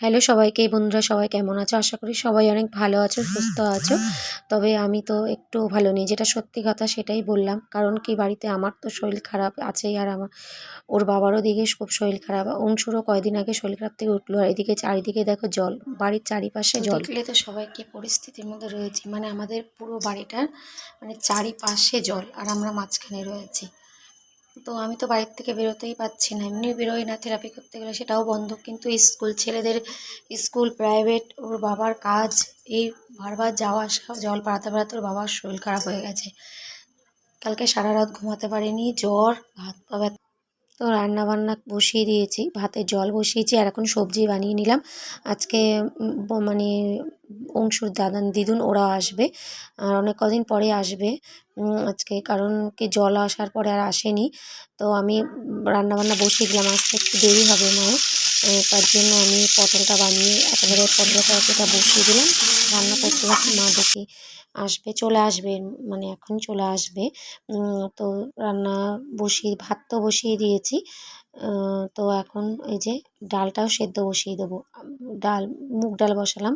Hello সবাইকে বন্ধুরা সবাই কেমন আছো? আশা করি সবাই অনেক ভালো আছো সুস্থ আছো। তবে আমি তো একটু ভালো নেই যেটা সত্যি কথা সেটাই বললাম। কারণ কি বাড়িতে আমার তো শরীর খারাপ আছেই আর আমার ওর বাবারও দিকে খুব শরীর খারাপ। অংশুরও কয়দিন আগে শরীর খারাপ থেকে উঠল আর এদিকে চারিদিকে দেখো জল বাড়ির চারিপাশে জল। দেখলে তো সবাই কি পরিস্থিতির মধ্যে রয়েছে। মানে আমাদের পুরো বাড়িটার মানে চারিপাশে জল আর আমরা মাঝখানে রয়েছি। তো আমি তো বাড়ির থেকে বেরোতেই পাচ্ছি না। এমনি বেরোই না থেরাপি করতে গেলে সেটাও বন্ধ। কিন্তু স্কুল ছেলেদের স্কুল প্রাইভেট ওর বাবার কাজ, এই বারবার যাওয়া আসা, জল পাড়াতে পাড়াতে ওর বাবার শরীর খারাপ হয়ে গেছে। কালকে সারা রাত ঘুমাতে পারিনি, জ্বর, হাত পা তো রান্না বান্না বসিয়ে দিয়েছি, ভাতে জল বসিয়েছি আর এখন সবজি বানিয়ে নিলাম। আজকে মানে অংশুর দাদান দিদুন ওরা আসবে। আর অনেক কদিন পরে আসবে। আজকে কারণ কি জল আসার পরে আর আসেনি। তো আমি রান্না বান্না বসিয়ে দিলাম। আজকে একটু দেরি হবে মায়ের তার জন্য আমি পটলটা বানিয়ে একেবারে তরকারিটা বসিয়ে দিলাম। রান্না করতে করতে মা দেখি আসবে চলে আসবে মানে এখন চলে আসবে। তো রান্না বসিয়ে ভাত তো বসিয়ে দিয়েছি। তো এখন এই যে ডালটাও সেদ্ধ বসিয়ে দেবো। ডাল, মুগ ডাল বসালাম।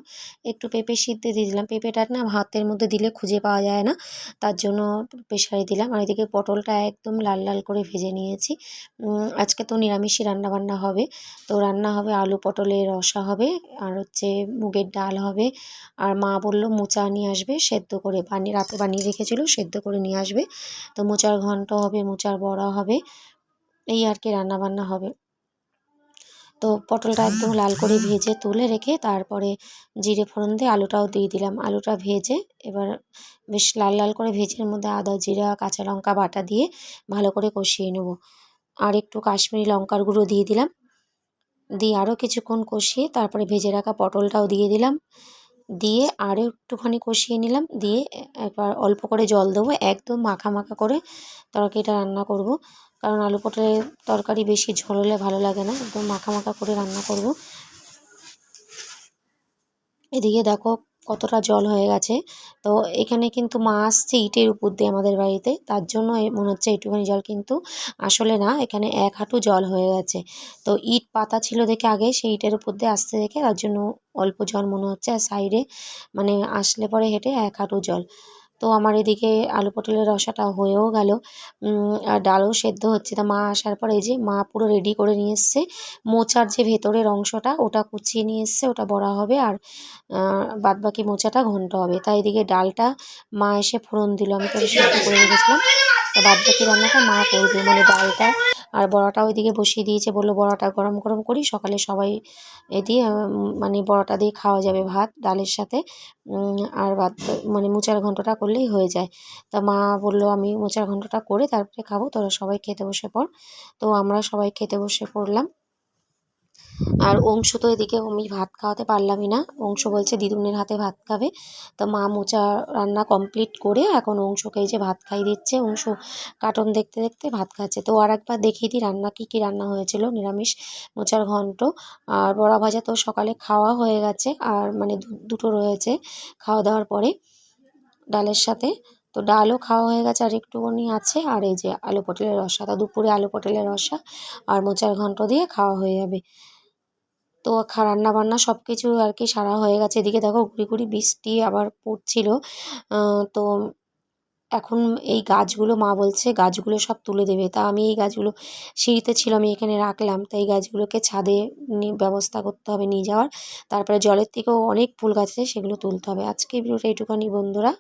একটু পেঁপে সিদ্ধে দিয়ে দিলাম। পেঁপেটা না ভাতের মধ্যে দিলে খুঁজে পাওয়া যায় না। তার জন্য প্রেশারে দিলাম। আর এদিকে পটলটা একদম লাল লাল করে ভেজে নিয়েছি। আজকে তো নিরামিষই রান্না বান্না হবে। তো রান্না হবে আলু পটলের রসা হবে, আর হচ্ছে মুগের ডাল হবে। আর মা বলল মোচা নিয়ে আসবে, সেদ্ধ করে বানিয়ে, রাতে বানিয়ে রেখেছিল, সেদ্ধ করে নিয়ে আসবে। তো মোচার ঘন্ট হবে, মোচার বড়া হবে। এই আর কি রান্না বান্না হবে। তো পটলটা একদম লাল করে ভেজে তুলে রেখে তারপরে জিরে ফোড়ন দিয়ে আলুটাও দিয়ে দিলাম। আলুটা ভেজে এবার বেশ লাল লাল করে ভেজে মধ্যে আদা, জিরা, কাঁচা লঙ্কা বাটা দিয়ে ভালো করে কষিয়ে নেব। আর একটু কাশ্মীরি লঙ্কার গুঁড়ো দিয়ে দিলাম। দিয়ে আরও কিছুক্ষণ কষিয়ে তারপরে ভেজে রাখা পটলটাও দিয়ে দিলাম। দিয়ে আরও একটুখানি কষিয়ে নিলাম। দিয়ে একবার অল্প করে জল দেবো, একদম মাখা মাখা করে তরকারিটা রান্না করব। কারণ আলু পটলের তরকারি বেশি ঝোললে ভালো লাগে না, একদম মাখা মাখা করে রান্না করব। এদিকে দেখো কতটা জল হয়ে গেছে। তো এখানে কিন্তু মা আসছে ইটের উপর দিয়ে আমাদের বাড়িতে। তার জন্য মনে হচ্ছে একটুখানি জল কিন্তু আসলে না, এখানে এক হাঁটু জল হয়ে গেছে। তো ইট পাতা ছিল দেখে আগে, সেই ইটের উপর দিয়ে আসতে দেখে তার জন্য অল্প জল মনে হচ্ছে, আর সাইডে মানে আসলে পরে হেঁটে এক হাঁটু জল। তো আমার এদিকে আলু পটলের রসাটা হয়েও গেল। আর ডালও সেদ্ধ হচ্ছে। তা মা আসার পর এই যে মা পুরো রেডি করে নিয়ে এসছে। মোচার যে ভেতরের অংশটা, ওটা কুচিয়ে নিয়ে এসছে, ওটা বড়া হবে আর বাদবাকি মোচাটা ঘন্ট হবে। তাই এদিকে ডালটা মা এসে ফোড়ন দিল। আমি তো সেদ্ধ করে রেখেছিলাম। বাদবাকি বাদ বাকি রান্নাটা মা করবে। মানে ডালটা আর বড়াটা ওইদিকে বসিয়ে দিয়েছে, বলল বড়াটা গরম গরম করি, সকালে সবাই এ দিয়ে মানে বড়াটা দিয়ে খাওয়া যাবে ভাত, ডালের সাথে। আর ভাত মানে মোচার ঘন্টটা করলেই হয়ে যায়। তা মা বলল, আমি মোচার ঘন্টটা করে তারপরে খাব, তোরা সবাই খেতে বসে পড়। তো আমরা সবাই খেতে বসে পড়লাম। আর অংশ তো এদিকে আমি ভাত খাওয়াতে পারলামই না। অংশ বলছে, দিদুনের হাতে ভাত খাবে। তো মা মোচা রান্না কমপ্লিট করে এখন অংশকে এই যে ভাত খাইয়ে দিচ্ছে। অংশ কার্টুন দেখতে দেখতে ভাত খাচ্ছে। তো আর একবার দেখিয়ে দিই রান্না কী কী রান্না হয়েছিল। নিরামিষ মোচার ঘন্ট আর বড়া ভাজা তো সকালে খাওয়া হয়ে গেছে। আর মানে দুটো রয়েছে খাওয়া দাওয়ার পরে ডালের সাথে। তো ডালও খাওয়া হয়ে গেছে, আর একটুখানি আছে। আর এই যে আলু পটলের রসা, তা দুপুরে আলু পটলের রসা আর মোচার ঘন্ট দিয়ে খাওয়া হয়ে যাবে। তো রান্না বান্না সব কিছু আর কি সারা হয়ে গেছে। এদিকে দেখো গুড়ি গুড়ি বৃষ্টি আবার পড়ছিল। তো এখন এই গাছগুলো মা বলছে গাছগুলো সব তুলে দেবে। তা আমি এই গাছগুলো সিঁড়িতে ছিল আমি এখানে রাখলাম। তো এই গাছগুলোকে ছাদে ব্যবস্থা করতে হবে নিয়ে যাওয়ার। তারপরে জলের থেকেও অনেক ফুল গাছ আছে, সেগুলো তুলতে হবে। আজকে ভিডিওটা এইটুখানি বন্ধুরা।